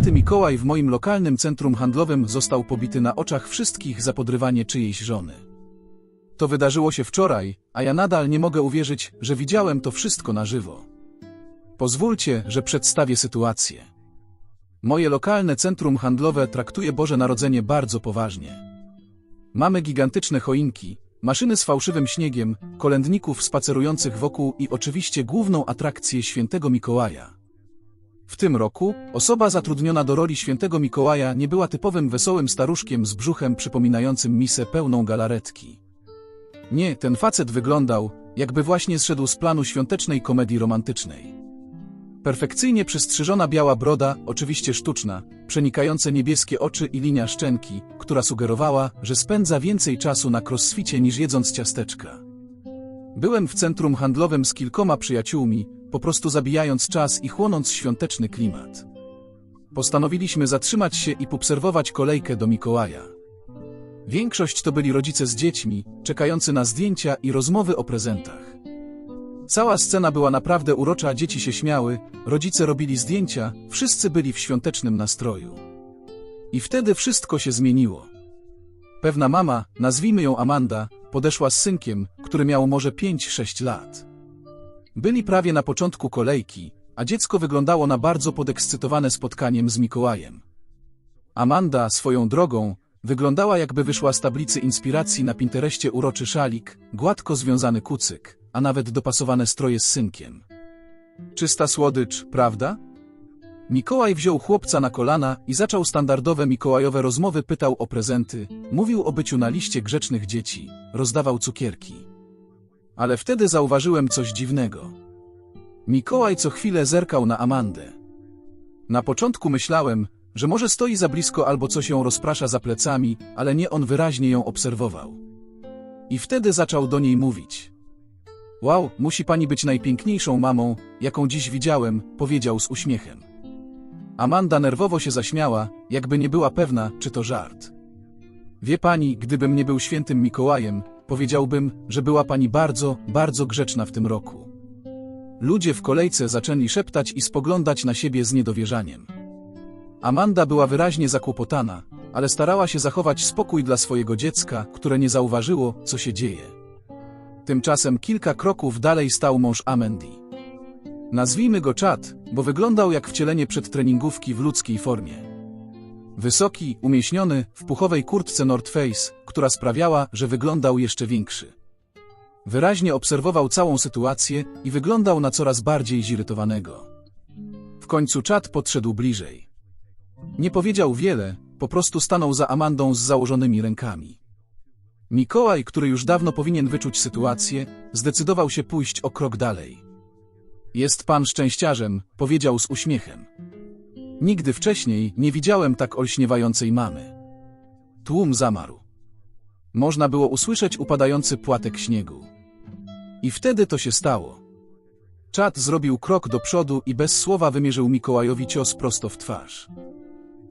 Święty Mikołaj w moim lokalnym centrum handlowym został pobity na oczach wszystkich za podrywanie czyjejś żony. To wydarzyło się wczoraj, a ja nadal nie mogę uwierzyć, że widziałem to wszystko na żywo. Pozwólcie, że przedstawię sytuację. Moje lokalne centrum handlowe traktuje Boże Narodzenie bardzo poważnie. Mamy gigantyczne choinki, maszyny z fałszywym śniegiem, kolędników spacerujących wokół i oczywiście główną atrakcję świętego Mikołaja. W tym roku osoba zatrudniona do roli świętego Mikołaja nie była typowym wesołym staruszkiem z brzuchem przypominającym misę pełną galaretki. Nie, ten facet wyglądał, jakby właśnie zszedł z planu świątecznej komedii romantycznej. Perfekcyjnie przystrzyżona biała broda, oczywiście sztuczna, przenikające niebieskie oczy i linia szczęki, która sugerowała, że spędza więcej czasu na crossficie niż jedząc ciasteczka. Byłem w centrum handlowym z kilkoma przyjaciółmi, po prostu zabijając czas i chłonąc świąteczny klimat. Postanowiliśmy zatrzymać się i obserwować kolejkę do Mikołaja. Większość to byli rodzice z dziećmi, czekający na zdjęcia i rozmowy o prezentach. Cała scena była naprawdę urocza, dzieci się śmiały, rodzice robili zdjęcia, wszyscy byli w świątecznym nastroju. I wtedy wszystko się zmieniło. Pewna mama, nazwijmy ją Amanda, podeszła z synkiem, który miał może 5-6 lat. Byli prawie na początku kolejki, a dziecko wyglądało na bardzo podekscytowane spotkaniem z Mikołajem. Amanda, swoją drogą, wyglądała jakby wyszła z tablicy inspiracji na Pinterestie uroczy szalik, gładko związany kucyk, a nawet dopasowane stroje z synkiem. Czysta słodycz, prawda? Mikołaj wziął chłopca na kolana i zaczął standardowe mikołajowe rozmowy, pytał o prezenty, mówił o byciu na liście grzecznych dzieci, rozdawał cukierki. Ale wtedy zauważyłem coś dziwnego. Mikołaj co chwilę zerkał na Amandę. Na początku myślałem, że może stoi za blisko albo coś ją rozprasza za plecami, ale nie on wyraźnie ją obserwował. I wtedy zaczął do niej mówić. Wow, musi pani być najpiękniejszą mamą, jaką dziś widziałem, powiedział z uśmiechem. Amanda nerwowo się zaśmiała, jakby nie była pewna, czy to żart. Wie pani, gdybym nie był świętym Mikołajem, powiedziałbym, że była pani bardzo, bardzo grzeczna w tym roku. Ludzie w kolejce zaczęli szeptać i spoglądać na siebie z niedowierzaniem. Amanda była wyraźnie zakłopotana, ale starała się zachować spokój dla swojego dziecka, które nie zauważyło, co się dzieje. Tymczasem kilka kroków dalej stał mąż Amendy. Nazwijmy go Chad, bo wyglądał jak wcielenie przedtreningówki w ludzkiej formie. Wysoki, umieśniony, w puchowej kurtce North Face, która sprawiała, że wyglądał jeszcze większy. Wyraźnie obserwował całą sytuację i wyglądał na coraz bardziej zirytowanego. W końcu Chad podszedł bliżej. Nie powiedział wiele, po prostu stanął za Amandą z założonymi rękami. Mikołaj, który już dawno powinien wyczuć sytuację, zdecydował się pójść o krok dalej. Jest pan szczęściarzem, powiedział z uśmiechem. Nigdy wcześniej nie widziałem tak olśniewającej mamy. Tłum zamarł. Można było usłyszeć upadający płatek śniegu. I wtedy to się stało. Czad zrobił krok do przodu i bez słowa wymierzył Mikołajowi cios prosto w twarz.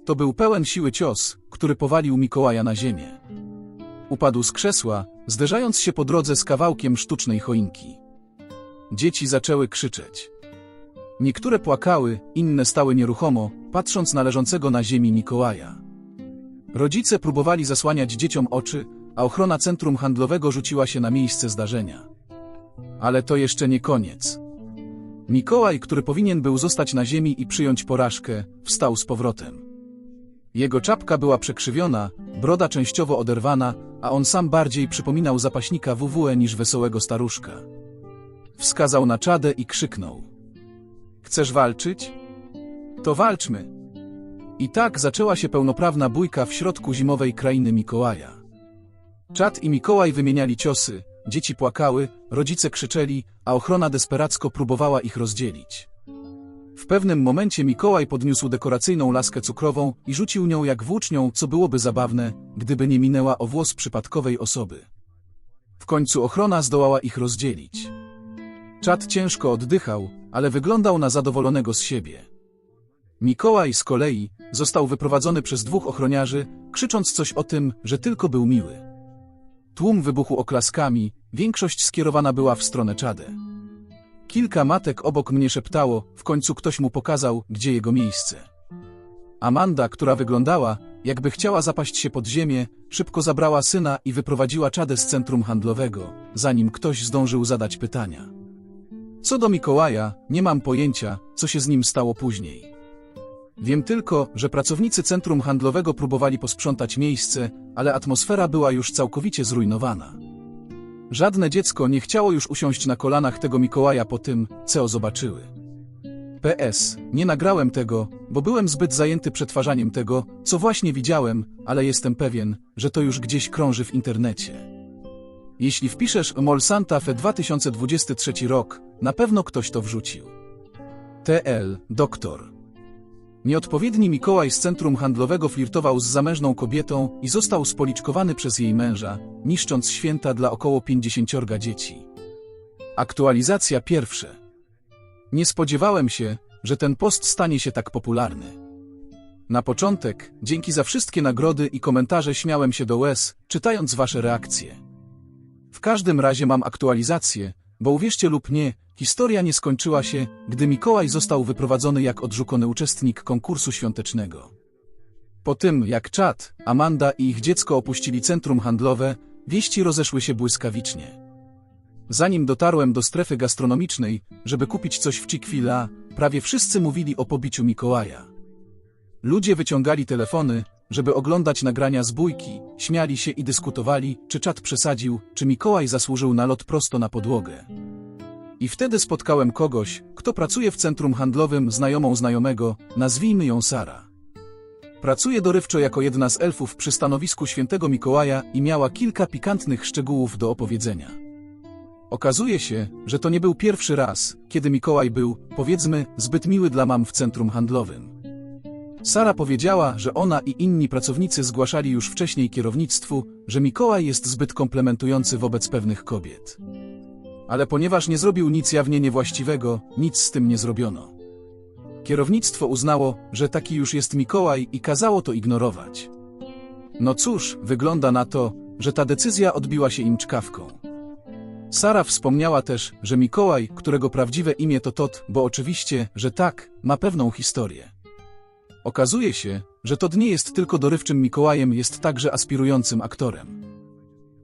To był pełen siły cios, który powalił Mikołaja na ziemię. Upadł z krzesła, zderzając się po drodze z kawałkiem sztucznej choinki. Dzieci zaczęły krzyczeć. Niektóre płakały, inne stały nieruchomo, patrząc na leżącego na ziemi Mikołaja. Rodzice próbowali zasłaniać dzieciom oczy, a ochrona centrum handlowego rzuciła się na miejsce zdarzenia. Ale to jeszcze nie koniec. Mikołaj, który powinien był zostać na ziemi i przyjąć porażkę, wstał z powrotem. Jego czapka była przekrzywiona, broda częściowo oderwana, a on sam bardziej przypominał zapaśnika WWE niż wesołego staruszka. Wskazał na czadę i krzyknął. Chcesz walczyć? To walczmy. I tak zaczęła się pełnoprawna bójka w środku zimowej krainy Mikołaja. Czad i Mikołaj wymieniali ciosy, dzieci płakały, rodzice krzyczeli, a ochrona desperacko próbowała ich rozdzielić. W pewnym momencie Mikołaj podniósł dekoracyjną laskę cukrową i rzucił nią jak włócznią, co byłoby zabawne, gdyby nie minęła o włos przypadkowej osoby. W końcu ochrona zdołała ich rozdzielić. Czad ciężko oddychał, ale wyglądał na zadowolonego z siebie. Mikołaj z kolei został wyprowadzony przez dwóch ochroniarzy, krzycząc coś o tym, że tylko był miły. Tłum wybuchł oklaskami, większość skierowana była w stronę Czadę. Kilka matek obok mnie szeptało, w końcu ktoś mu pokazał, gdzie jego miejsce. Amanda, która wyglądała, jakby chciała zapaść się pod ziemię, szybko zabrała syna i wyprowadziła czadę z centrum handlowego, zanim ktoś zdążył zadać pytania. Co do Mikołaja, nie mam pojęcia, co się z nim stało później. Wiem tylko, że pracownicy centrum handlowego próbowali posprzątać miejsce, ale atmosfera była już całkowicie zrujnowana. Żadne dziecko nie chciało już usiąść na kolanach tego Mikołaja po tym, co zobaczyły. PS. Nie nagrałem tego, bo byłem zbyt zajęty przetwarzaniem tego, co właśnie widziałem, ale jestem pewien, że to już gdzieś krąży w internecie. Jeśli wpiszesz Mol Santa Fe 2023 rok, na pewno ktoś to wrzucił. TL, doktor. Nieodpowiedni Mikołaj z centrum handlowego flirtował z zamężną kobietą i został spoliczkowany przez jej męża, niszcząc święta dla około 50 dzieci. Aktualizacja pierwsze. Nie spodziewałem się, że ten post stanie się tak popularny. Na początek, dzięki za wszystkie nagrody i komentarze śmiałem się do łez, czytając wasze reakcje. W każdym razie mam aktualizację, bo uwierzcie lub nie, historia nie skończyła się, gdy Mikołaj został wyprowadzony jak odrzucony uczestnik konkursu świątecznego. Po tym, jak Chad, Amanda i ich dziecko opuścili centrum handlowe, wieści rozeszły się błyskawicznie. Zanim dotarłem do strefy gastronomicznej, żeby kupić coś w Chick-fil-A, prawie wszyscy mówili o pobiciu Mikołaja. Ludzie wyciągali telefony, żeby oglądać nagrania z bójki, śmiali się i dyskutowali, czy czat przesadził, czy Mikołaj zasłużył na lot prosto na podłogę. I wtedy spotkałem kogoś, kto pracuje w centrum handlowym znajomą znajomego, nazwijmy ją Sara. Pracuje dorywczo jako jedna z elfów przy stanowisku świętego Mikołaja i miała kilka pikantnych szczegółów do opowiedzenia. Okazuje się, że to nie był pierwszy raz, kiedy Mikołaj był, powiedzmy, zbyt miły dla mam w centrum handlowym. Sara powiedziała, że ona i inni pracownicy zgłaszali już wcześniej kierownictwu, że Mikołaj jest zbyt komplementujący wobec pewnych kobiet. Ale ponieważ nie zrobił nic jawnie niewłaściwego, nic z tym nie zrobiono. Kierownictwo uznało, że taki już jest Mikołaj i kazało to ignorować. No cóż, wygląda na to, że ta decyzja odbiła się im czkawką. Sara wspomniała też, że Mikołaj, którego prawdziwe imię to Tot, bo oczywiście, że tak, ma pewną historię. Okazuje się, że Todd nie jest tylko dorywczym Mikołajem, jest także aspirującym aktorem.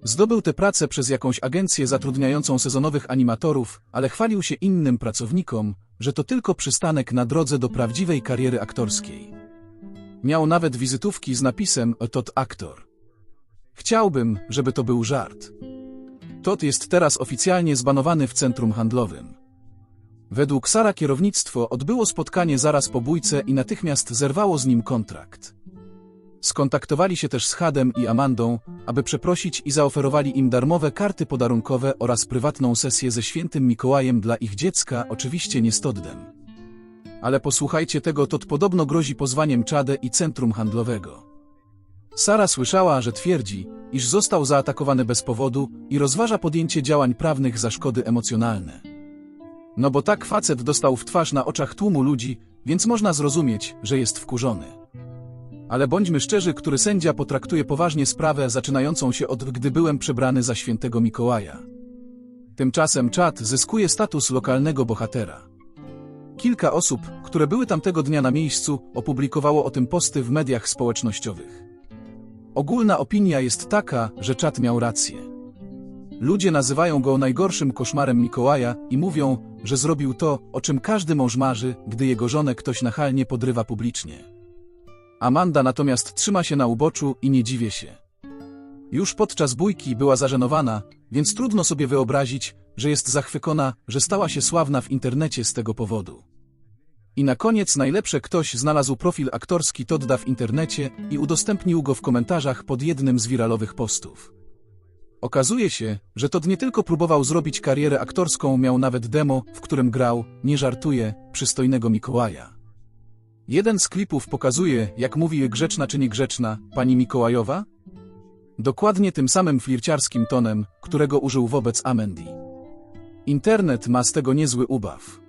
Zdobył tę pracę przez jakąś agencję zatrudniającą sezonowych animatorów, ale chwalił się innym pracownikom, że to tylko przystanek na drodze do prawdziwej kariery aktorskiej. Miał nawet wizytówki z napisem Todd Aktor. Chciałbym, żeby to był żart. Todd jest teraz oficjalnie zbanowany w centrum handlowym. Według Sara kierownictwo odbyło spotkanie zaraz po bójce i natychmiast zerwało z nim kontrakt. Skontaktowali się też z Hadem i Amandą, aby przeprosić i zaoferowali im darmowe karty podarunkowe oraz prywatną sesję ze świętym Mikołajem dla ich dziecka, oczywiście nie z Toddem. Ale posłuchajcie tego, Todd podobno grozi pozwaniem Czadę i centrum handlowego. Sara słyszała, że twierdzi, iż został zaatakowany bez powodu i rozważa podjęcie działań prawnych za szkody emocjonalne. No bo tak facet dostał w twarz na oczach tłumu ludzi, więc można zrozumieć, że jest wkurzony. Ale bądźmy szczerzy, który sędzia potraktuje poważnie sprawę zaczynającą się od gdy byłem przebrany za świętego Mikołaja. Tymczasem czat zyskuje status lokalnego bohatera. Kilka osób, które były tamtego dnia na miejscu, opublikowało o tym posty w mediach społecznościowych. Ogólna opinia jest taka, że czat miał rację. Ludzie nazywają go najgorszym koszmarem Mikołaja i mówią, że zrobił to, o czym każdy mąż marzy, gdy jego żonę ktoś nachalnie podrywa publicznie. Amanda natomiast trzyma się na uboczu i nie dziwię się. Już podczas bójki była zażenowana, więc trudno sobie wyobrazić, że jest zachwycona, że stała się sławna w internecie z tego powodu. I na koniec najlepsze ktoś znalazł profil aktorski Todda w internecie i udostępnił go w komentarzach pod jednym z wiralowych postów. Okazuje się, że Todd nie tylko próbował zrobić karierę aktorską, miał nawet demo, w którym grał, nie żartuje, przystojnego Mikołaja. Jeden z klipów pokazuje, jak mówi grzeczna czy niegrzeczna, pani Mikołajowa? Dokładnie tym samym flirciarskim tonem, którego użył wobec Amendi. Internet ma z tego niezły ubaw.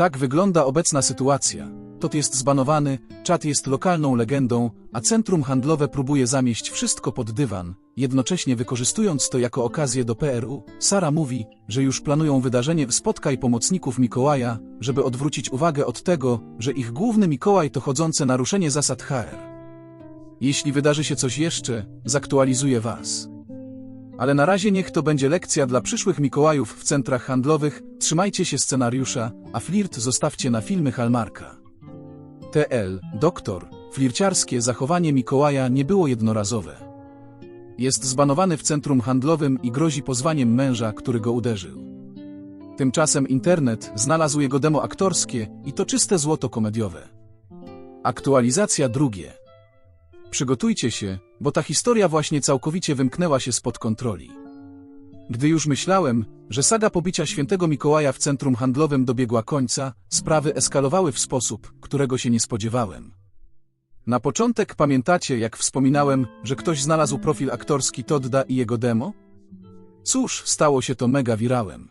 Tak wygląda obecna sytuacja. Tot jest zbanowany, czat jest lokalną legendą, a centrum handlowe próbuje zamieść wszystko pod dywan, jednocześnie wykorzystując to jako okazję do PRU. Sara mówi, że już planują wydarzenie w Spotkaj Pomocników Mikołaja, żeby odwrócić uwagę od tego, że ich główny Mikołaj to chodzące naruszenie zasad HR. Jeśli wydarzy się coś jeszcze, zaktualizuję Was. Ale na razie niech to będzie lekcja dla przyszłych Mikołajów w centrach handlowych, trzymajcie się scenariusza, a flirt zostawcie na filmy Halmarka. TL, doktor, flirciarskie zachowanie Mikołaja nie było jednorazowe. Jest zbanowany w centrum handlowym i grozi pozwaniem męża, który go uderzył. Tymczasem internet znalazł jego demo aktorskie i to czyste złoto komediowe. Aktualizacja drugie. Przygotujcie się, bo ta historia właśnie całkowicie wymknęła się spod kontroli. Gdy już myślałem, że saga pobicia świętego Mikołaja w centrum handlowym dobiegła końca, sprawy eskalowały w sposób, którego się nie spodziewałem. Na początek pamiętacie, jak wspominałem, że ktoś znalazł profil aktorski Todda i jego demo? Cóż, stało się to mega wirałem.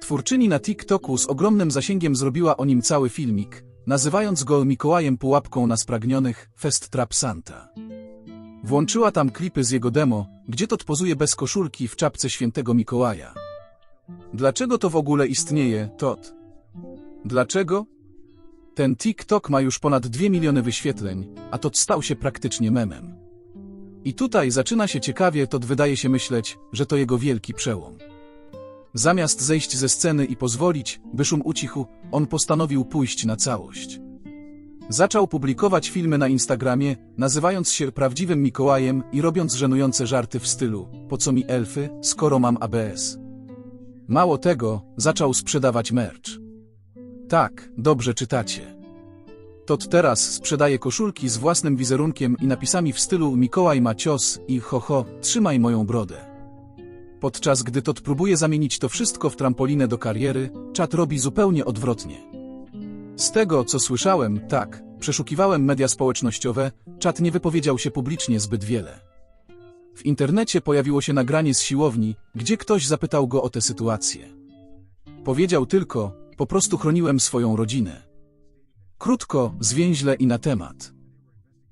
Twórczyni na TikToku z ogromnym zasięgiem zrobiła o nim cały filmik, nazywając go Mikołajem pułapką na spragnionych Fest Trap Santa. Włączyła tam klipy z jego demo, gdzie Todd pozuje bez koszulki w czapce świętego Mikołaja. Dlaczego to w ogóle istnieje, Todd? Dlaczego? Ten TikTok ma już ponad 2 miliony wyświetleń, a Todd stał się praktycznie memem. I tutaj zaczyna się ciekawie, Todd wydaje się myśleć, że to jego wielki przełom. Zamiast zejść ze sceny i pozwolić, by szum ucichł, on postanowił pójść na całość. Zaczął publikować filmy na Instagramie, nazywając się prawdziwym Mikołajem i robiąc żenujące żarty w stylu po co mi elfy, skoro mam ABS. Mało tego, zaczął sprzedawać merch. Tak, dobrze czytacie. Tot teraz sprzedaje koszulki z własnym wizerunkiem i napisami w stylu Mikołaj ma cios i ho ho, trzymaj moją brodę. Podczas gdy Tot próbuje zamienić to wszystko w trampolinę do kariery, czat robi zupełnie odwrotnie. Z tego, co słyszałem, tak, przeszukiwałem media społecznościowe, czat nie wypowiedział się publicznie zbyt wiele. W internecie pojawiło się nagranie z siłowni, gdzie ktoś zapytał go o tę sytuację. Powiedział tylko, po prostu chroniłem swoją rodzinę. Krótko, zwięźle i na temat.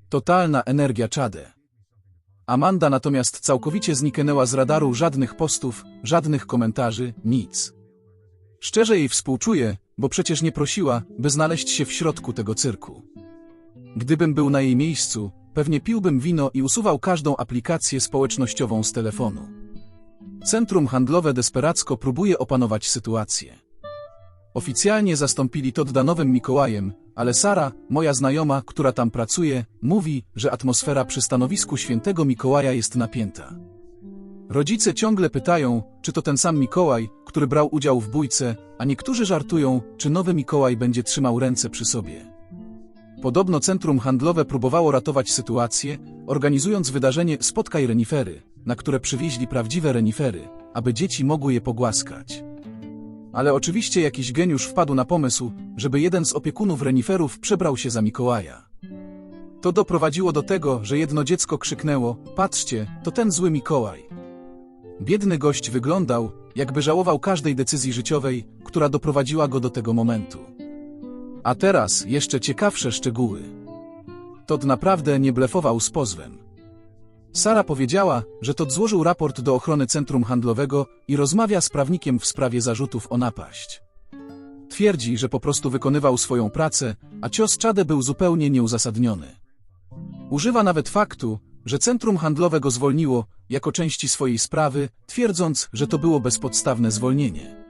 Totalna energia czadę. Amanda natomiast całkowicie zniknęła z radaru żadnych postów, żadnych komentarzy, nic. Szczerze jej współczuję, bo przecież nie prosiła, by znaleźć się w środku tego cyrku. Gdybym był na jej miejscu, pewnie piłbym wino i usuwał każdą aplikację społecznościową z telefonu. Centrum handlowe desperacko próbuje opanować sytuację. Oficjalnie zastąpili Todda nowym Mikołajem, ale Sara, moja znajoma, która tam pracuje, mówi, że atmosfera przy stanowisku świętego Mikołaja jest napięta. Rodzice ciągle pytają, czy to ten sam Mikołaj, który brał udział w bójce, a niektórzy żartują, czy nowy Mikołaj będzie trzymał ręce przy sobie. Podobno centrum handlowe próbowało ratować sytuację, organizując wydarzenie Spotkaj renifery, na które przywieźli prawdziwe renifery, aby dzieci mogły je pogłaskać. Ale oczywiście jakiś geniusz wpadł na pomysł, żeby jeden z opiekunów reniferów przebrał się za Mikołaja. To doprowadziło do tego, że jedno dziecko krzyknęło: Patrzcie, to ten zły Mikołaj. Biedny gość wyglądał, jakby żałował każdej decyzji życiowej, która doprowadziła go do tego momentu. A teraz jeszcze ciekawsze szczegóły. Todd naprawdę nie blefował z pozwem. Sara powiedziała, że Todd złożył raport do ochrony centrum handlowego i rozmawia z prawnikiem w sprawie zarzutów o napaść. Twierdzi, że po prostu wykonywał swoją pracę, a cios Czadę był zupełnie nieuzasadniony. Używa nawet faktu, że centrum handlowe go zwolniło jako części swojej sprawy, twierdząc, że to było bezpodstawne zwolnienie.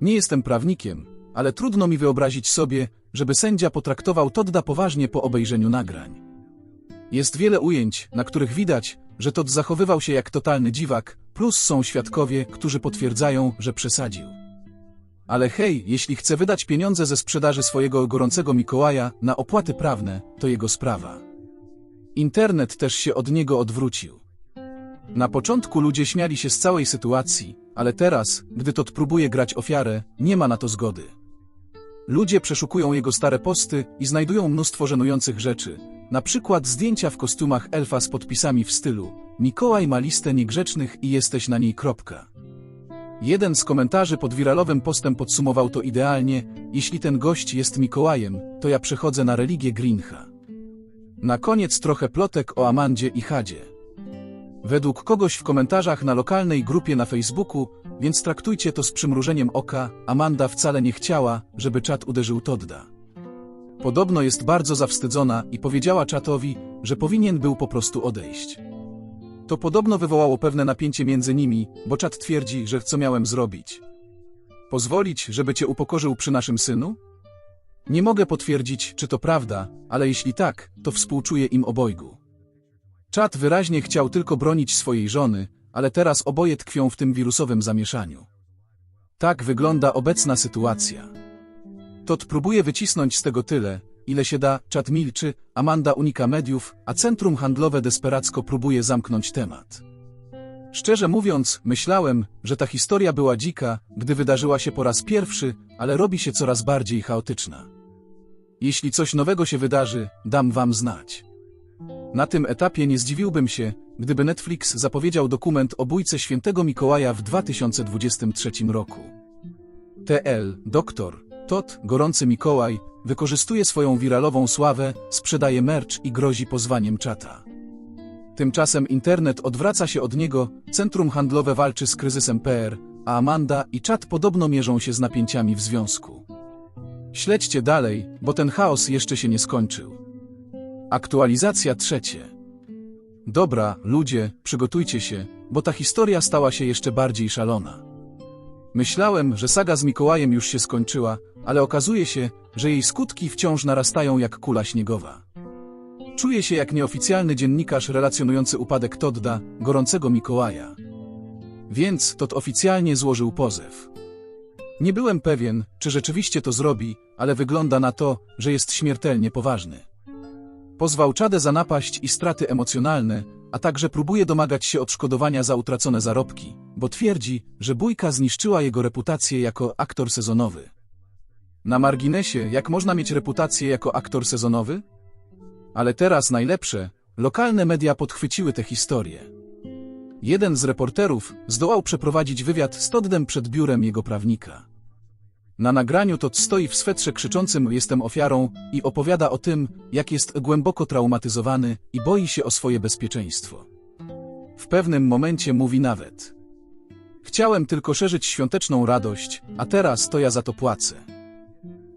Nie jestem prawnikiem, ale trudno mi wyobrazić sobie, żeby sędzia potraktował Todda poważnie po obejrzeniu nagrań. Jest wiele ujęć, na których widać, że Todd zachowywał się jak totalny dziwak, plus są świadkowie, którzy potwierdzają, że przesadził. Ale hej, jeśli chce wydać pieniądze ze sprzedaży swojego gorącego Mikołaja na opłaty prawne, to jego sprawa. Internet też się od niego odwrócił. Na początku ludzie śmiali się z całej sytuacji, ale teraz, gdy Todd próbuje grać ofiarę, nie ma na to zgody. Ludzie przeszukują jego stare posty i znajdują mnóstwo żenujących rzeczy, na przykład zdjęcia w kostiumach elfa z podpisami w stylu Mikołaj ma listę niegrzecznych i jesteś na niej kropka. Jeden z komentarzy pod wiralowym postem podsumował to idealnie, jeśli ten gość jest Mikołajem, to ja przechodzę na religię Greenha. Na koniec trochę plotek o Amandzie i Hadzie. Według kogoś w komentarzach na lokalnej grupie na Facebooku, więc traktujcie to z przymrużeniem oka, Amanda wcale nie chciała, żeby czat uderzył Todda. Podobno jest bardzo zawstydzona i powiedziała czatowi, że powinien był po prostu odejść. To podobno wywołało pewne napięcie między nimi, bo czat twierdzi, że co miałem zrobić. Pozwolić, żeby cię upokorzył przy naszym synu? Nie mogę potwierdzić, czy to prawda, ale jeśli tak, to współczuję im obojgu. Czat wyraźnie chciał tylko bronić swojej żony, ale teraz oboje tkwią w tym wirusowym zamieszaniu. Tak wygląda obecna sytuacja. Tot próbuje wycisnąć z tego tyle, ile się da, czat milczy, Amanda unika mediów, a centrum handlowe desperacko próbuje zamknąć temat. Szczerze mówiąc, myślałem, że ta historia była dzika, gdy wydarzyła się po raz pierwszy, ale robi się coraz bardziej chaotyczna. Jeśli coś nowego się wydarzy, dam wam znać. Na tym etapie nie zdziwiłbym się, gdyby Netflix zapowiedział dokument o bójce świętego Mikołaja w 2023 roku. TL, doktor, Tot, gorący Mikołaj, wykorzystuje swoją wiralową sławę, sprzedaje merch i grozi pozwaniem czata. Tymczasem internet odwraca się od niego, centrum handlowe walczy z kryzysem PR, a Amanda i czat podobno mierzą się z napięciami w związku. Śledźcie dalej, bo ten chaos jeszcze się nie skończył. Aktualizacja trzecie. Dobra, ludzie, przygotujcie się, bo ta historia stała się jeszcze bardziej szalona. Myślałem, że saga z Mikołajem już się skończyła, ale okazuje się, że jej skutki wciąż narastają jak kula śniegowa. Czuję się jak nieoficjalny dziennikarz relacjonujący upadek Todda, gorącego Mikołaja. Więc Todd oficjalnie złożył pozew. Nie byłem pewien, czy rzeczywiście to zrobi, ale wygląda na to, że jest śmiertelnie poważny. Pozwał Czadę za napaść i straty emocjonalne, a także próbuje domagać się odszkodowania za utracone zarobki, bo twierdzi, że bójka zniszczyła jego reputację jako aktor sezonowy. Na marginesie, jak można mieć reputację jako aktor sezonowy? Ale teraz najlepsze, lokalne media podchwyciły tę historię. Jeden z reporterów zdołał przeprowadzić wywiad z Toddem przed biurem jego prawnika. Na nagraniu Todd stoi w swetrze krzyczącym jestem ofiarą i opowiada o tym, jak jest głęboko traumatyzowany i boi się o swoje bezpieczeństwo. W pewnym momencie mówi nawet Chciałem tylko szerzyć świąteczną radość, a teraz to ja za to płacę.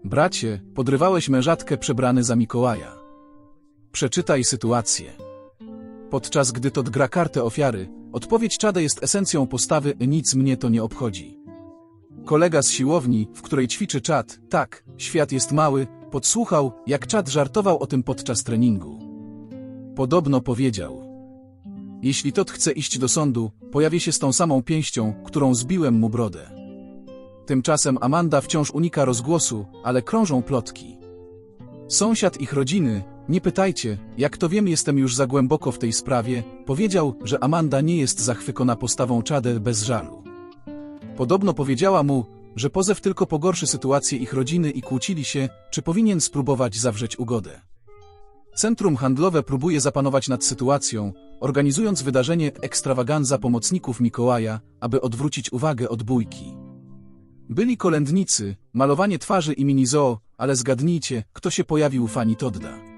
Bracie, podrywałeś mężatkę przebrany za Mikołaja. Przeczytaj sytuację. Podczas gdy Todd gra kartę ofiary, odpowiedź Czade jest esencją postawy nic mnie to nie obchodzi. Kolega z siłowni, w której ćwiczy czat, tak, świat jest mały, podsłuchał, jak czat żartował o tym podczas treningu. Podobno powiedział. Jeśli Todd chce iść do sądu, pojawię się z tą samą pięścią, którą zbiłem mu brodę. Tymczasem Amanda wciąż unika rozgłosu, ale krążą plotki. Sąsiad ich rodziny, nie pytajcie, jak to wiem jestem już za głęboko w tej sprawie, powiedział, że Amanda nie jest zachwycona postawą Czadę bez żalu. Podobno powiedziała mu, że pozew tylko pogorszy sytuację ich rodziny i kłócili się, czy powinien spróbować zawrzeć ugodę. Centrum handlowe próbuje zapanować nad sytuacją, organizując wydarzenie ekstrawaganza pomocników Mikołaja, aby odwrócić uwagę od bójki. Byli kolędnicy, malowanie twarzy i minizoo, ale zgadnijcie, kto się pojawił fani Todda.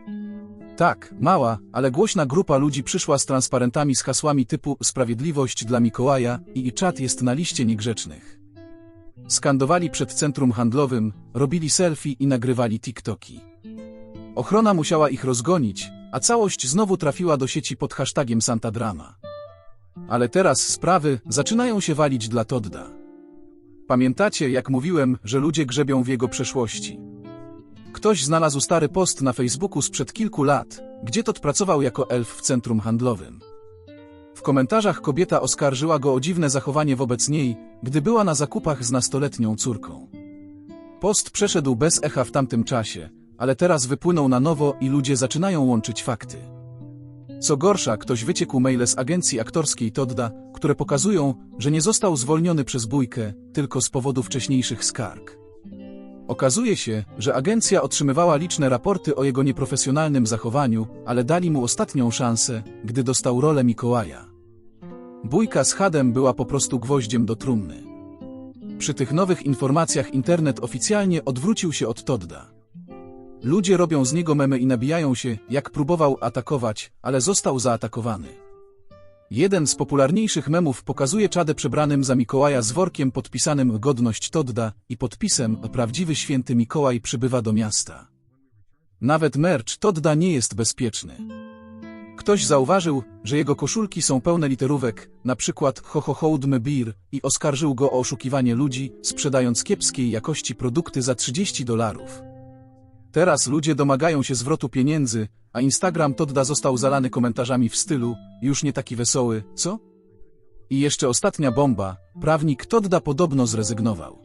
Tak, mała, ale głośna grupa ludzi przyszła z transparentami z hasłami typu Sprawiedliwość dla Mikołaja i czat jest na liście niegrzecznych. Skandowali przed centrum handlowym, robili selfie i nagrywali TikToki. Ochrona musiała ich rozgonić, a całość znowu trafiła do sieci pod hashtagiem Santa Drama. Ale teraz sprawy zaczynają się walić dla Todda. Pamiętacie, jak mówiłem, że ludzie grzebią w jego przeszłości? Ktoś znalazł stary post na Facebooku sprzed kilku lat, gdzie Todd pracował jako elf w centrum handlowym. W komentarzach kobieta oskarżyła go o dziwne zachowanie wobec niej, gdy była na zakupach z nastoletnią córką. Post przeszedł bez echa w tamtym czasie, ale teraz wypłynął na nowo i ludzie zaczynają łączyć fakty. Co gorsza, ktoś wyciekł maile z agencji aktorskiej Todda, które pokazują, że nie został zwolniony przez bójkę, tylko z powodu wcześniejszych skarg. Okazuje się, że agencja otrzymywała liczne raporty o jego nieprofesjonalnym zachowaniu, ale dali mu ostatnią szansę, gdy dostał rolę Mikołaja. Bójka z Hadem była po prostu gwoździem do trumny. Przy tych nowych informacjach internet oficjalnie odwrócił się od Todda. Ludzie robią z niego memy i nabijają się, jak próbował atakować, ale został zaatakowany. Jeden z popularniejszych memów pokazuje czadę przebranym za Mikołaja z workiem podpisanym Godność Todda i podpisem Prawdziwy Święty Mikołaj przybywa do miasta. Nawet merch Todda nie jest bezpieczny. Ktoś zauważył, że jego koszulki są pełne literówek, na przykład ho ho hołdmy beer i oskarżył go o oszukiwanie ludzi, sprzedając kiepskiej jakości produkty za 30 dolarów. Teraz ludzie domagają się zwrotu pieniędzy, a Instagram Todda został zalany komentarzami w stylu już nie taki wesoły, co? I jeszcze ostatnia bomba, prawnik Todda podobno zrezygnował.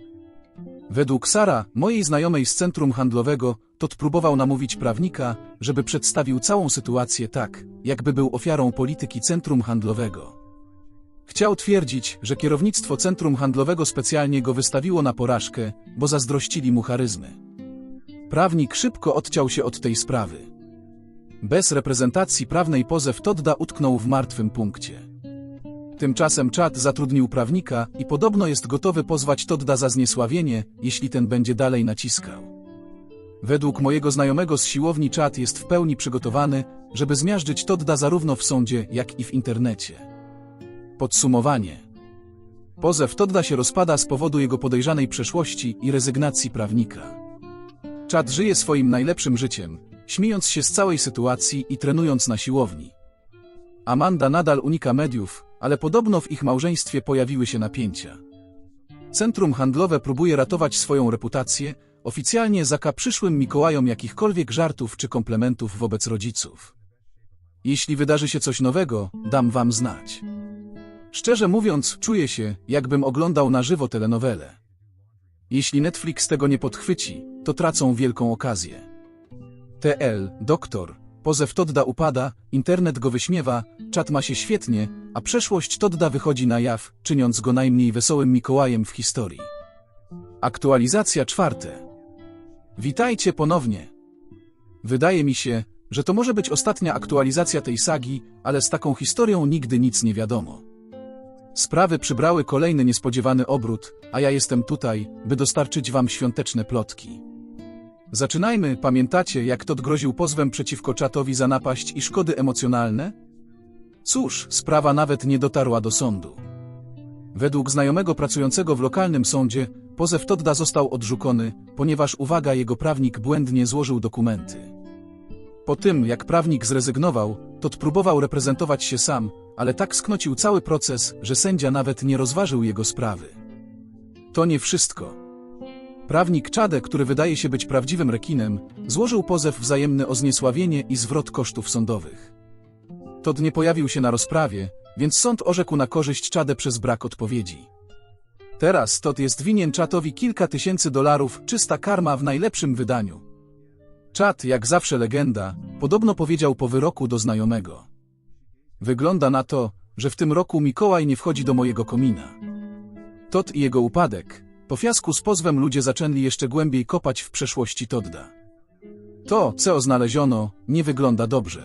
Według Sara, mojej znajomej z centrum handlowego, Todd próbował namówić prawnika, żeby przedstawił całą sytuację tak, jakby był ofiarą polityki centrum handlowego. Chciał twierdzić, że kierownictwo centrum handlowego specjalnie go wystawiło na porażkę, bo zazdrościli mu charyzmy. Prawnik szybko odciął się od tej sprawy. Bez reprezentacji prawnej pozew Todda utknął w martwym punkcie. Tymczasem Chad zatrudnił prawnika i podobno jest gotowy pozwać Todda za zniesławienie, jeśli ten będzie dalej naciskał. Według mojego znajomego z siłowni Chad jest w pełni przygotowany, żeby zmiażdżyć Todda zarówno w sądzie, jak i w internecie. Podsumowanie. Pozew Todda się rozpada z powodu jego podejrzanej przeszłości i rezygnacji prawnika. Chad żyje swoim najlepszym życiem, śmiejąc się z całej sytuacji i trenując na siłowni. Amanda nadal unika mediów, ale podobno w ich małżeństwie pojawiły się napięcia. Centrum handlowe próbuje ratować swoją reputację, oficjalnie zaka przyszłym Mikołajom jakichkolwiek żartów czy komplementów wobec rodziców. Jeśli wydarzy się coś nowego, dam wam znać. Szczerze mówiąc, czuję się, jakbym oglądał na żywo telenowelę. Jeśli Netflix tego nie podchwyci, to tracą wielką okazję. TL, doktor, pozew Todda upada, internet go wyśmiewa, czat ma się świetnie, a przeszłość Todda wychodzi na jaw, czyniąc go najmniej wesołym Mikołajem w historii. Aktualizacja czwarte. Witajcie ponownie. Wydaje mi się, że to może być ostatnia aktualizacja tej sagi, ale z taką historią nigdy nic nie wiadomo. Sprawy przybrały kolejny niespodziewany obrót, a ja jestem tutaj, by dostarczyć wam świąteczne plotki. Zaczynajmy, pamiętacie, jak Todd groził pozwem przeciwko czatowi za napaść i szkody emocjonalne? Cóż, sprawa nawet nie dotarła do sądu. Według znajomego pracującego w lokalnym sądzie, pozew Todda został odrzucony, ponieważ uwaga jego prawnik błędnie złożył dokumenty. Po tym, jak prawnik zrezygnował, Todd próbował reprezentować się sam, ale tak sknocił cały proces, że sędzia nawet nie rozważył jego sprawy. To nie wszystko. Prawnik Czade, który wydaje się być prawdziwym rekinem, złożył pozew wzajemny o zniesławienie i zwrot kosztów sądowych. Todd nie pojawił się na rozprawie, więc sąd orzekł na korzyść Czadę przez brak odpowiedzi. Teraz Todd jest winien Czatowi kilka tysięcy dolarów, czysta karma w najlepszym wydaniu. Czad, jak zawsze legenda, podobno powiedział po wyroku do znajomego. Wygląda na to, że w tym roku Mikołaj nie wchodzi do mojego komina. Todd i jego upadek. Po fiasku z pozwem ludzie zaczęli jeszcze głębiej kopać w przeszłości Todda. To, co znaleziono, nie wygląda dobrze.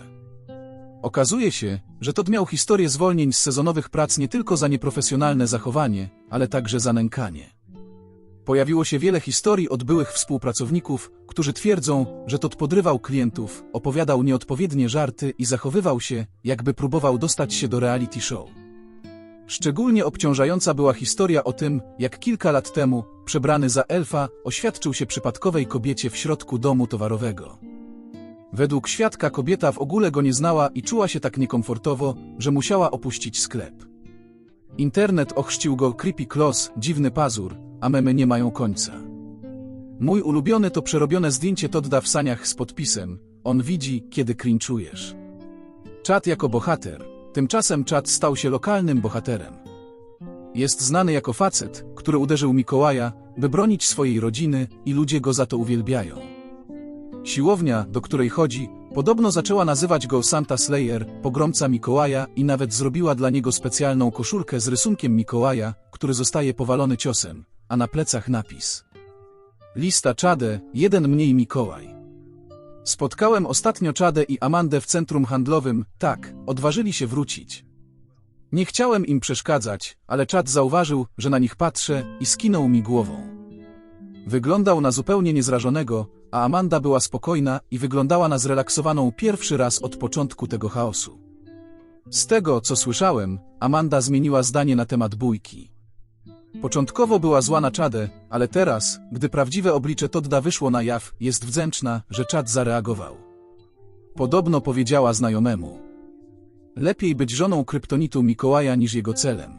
Okazuje się, że Todd miał historię zwolnień z sezonowych prac nie tylko za nieprofesjonalne zachowanie, ale także za nękanie. Pojawiło się wiele historii od byłych współpracowników, którzy twierdzą, że Todd podrywał klientów, opowiadał nieodpowiednie żarty i zachowywał się, jakby próbował dostać się do reality show. Szczególnie obciążająca była historia o tym, jak kilka lat temu, przebrany za elfa, oświadczył się przypadkowej kobiecie w środku domu towarowego. Według świadka kobieta w ogóle go nie znała i czuła się tak niekomfortowo, że musiała opuścić sklep. Internet ochrzcił go Creepy Claus, dziwny pazur, a memy nie mają końca. Mój ulubiony to przerobione zdjęcie Todda w saniach z podpisem On widzi, kiedy crinczujesz. Czad jako bohater. Tymczasem Czad stał się lokalnym bohaterem. Jest znany jako facet, który uderzył Mikołaja, by bronić swojej rodziny i ludzie go za to uwielbiają. Siłownia, do której chodzi, podobno zaczęła nazywać go Santa Slayer, pogromca Mikołaja i nawet zrobiła dla niego specjalną koszulkę z rysunkiem Mikołaja, który zostaje powalony ciosem, a na plecach napis. Lista Czadę, jeden mniej Mikołaj. Spotkałem ostatnio Czadę i Amandę w centrum handlowym, tak, odważyli się wrócić. Nie chciałem im przeszkadzać, ale czat zauważył, że na nich patrzę i skinął mi głową. Wyglądał na zupełnie niezrażonego, a Amanda była spokojna i wyglądała na zrelaksowaną pierwszy raz od początku tego chaosu. Z tego, co słyszałem, Amanda zmieniła zdanie na temat bójki. Początkowo była zła na Czadę, ale teraz, gdy prawdziwe oblicze Todda wyszło na jaw, jest wdzięczna, że Czad zareagował. Podobno powiedziała znajomemu. Lepiej być żoną kryptonitu Mikołaja niż jego celem.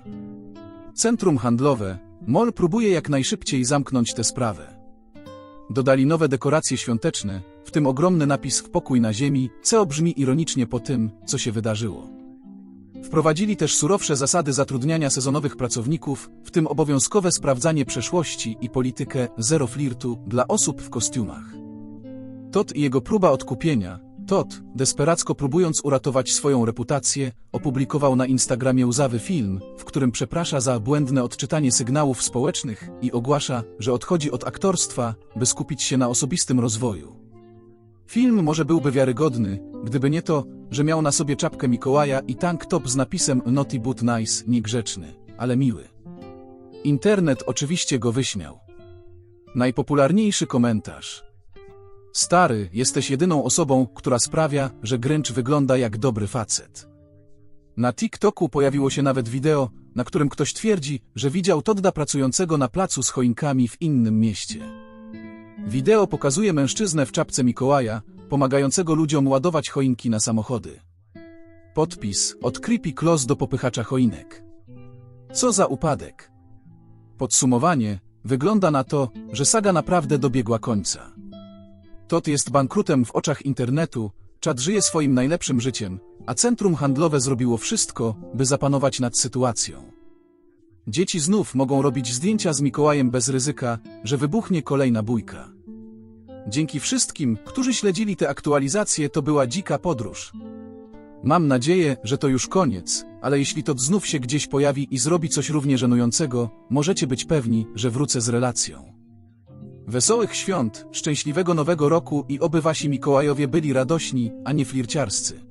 Centrum handlowe, MOL próbuje jak najszybciej zamknąć tę sprawę. Dodali nowe dekoracje świąteczne, w tym ogromny napis w pokój na ziemi, co brzmi ironicznie po tym, co się wydarzyło. Wprowadzili też surowsze zasady zatrudniania sezonowych pracowników, w tym obowiązkowe sprawdzanie przeszłości i politykę zero flirtu dla osób w kostiumach. Todd i jego próba odkupienia, Todd, desperacko próbując uratować swoją reputację, opublikował na Instagramie łzawy film, w którym przeprasza za błędne odczytanie sygnałów społecznych i ogłasza, że odchodzi od aktorstwa, by skupić się na osobistym rozwoju. Film może byłby wiarygodny, gdyby nie to, że miał na sobie czapkę Mikołaja i tank top z napisem Naughty but nice, niegrzeczny, ale miły. Internet oczywiście go wyśmiał. Najpopularniejszy komentarz. Stary, jesteś jedyną osobą, która sprawia, że Grinch wygląda jak dobry facet. Na TikToku pojawiło się nawet wideo, na którym ktoś twierdzi, że widział Todda pracującego na placu z choinkami w innym mieście. Wideo pokazuje mężczyznę w czapce Mikołaja, pomagającego ludziom ładować choinki na samochody. Podpis od Creepy Close do popychacza choinek. Co za upadek. Podsumowanie wygląda na to, że saga naprawdę dobiegła końca. Tot jest bankrutem w oczach internetu, czat żyje swoim najlepszym życiem, a centrum handlowe zrobiło wszystko, by zapanować nad sytuacją. Dzieci znów mogą robić zdjęcia z Mikołajem bez ryzyka, że wybuchnie kolejna bójka. Dzięki wszystkim, którzy śledzili te aktualizacje, to była dzika podróż. Mam nadzieję, że to już koniec, ale jeśli to znów się gdzieś pojawi i zrobi coś równie żenującego, możecie być pewni, że wrócę z relacją. Wesołych świąt, szczęśliwego nowego roku i oby wasi Mikołajowie byli radośni, a nie flirciarscy.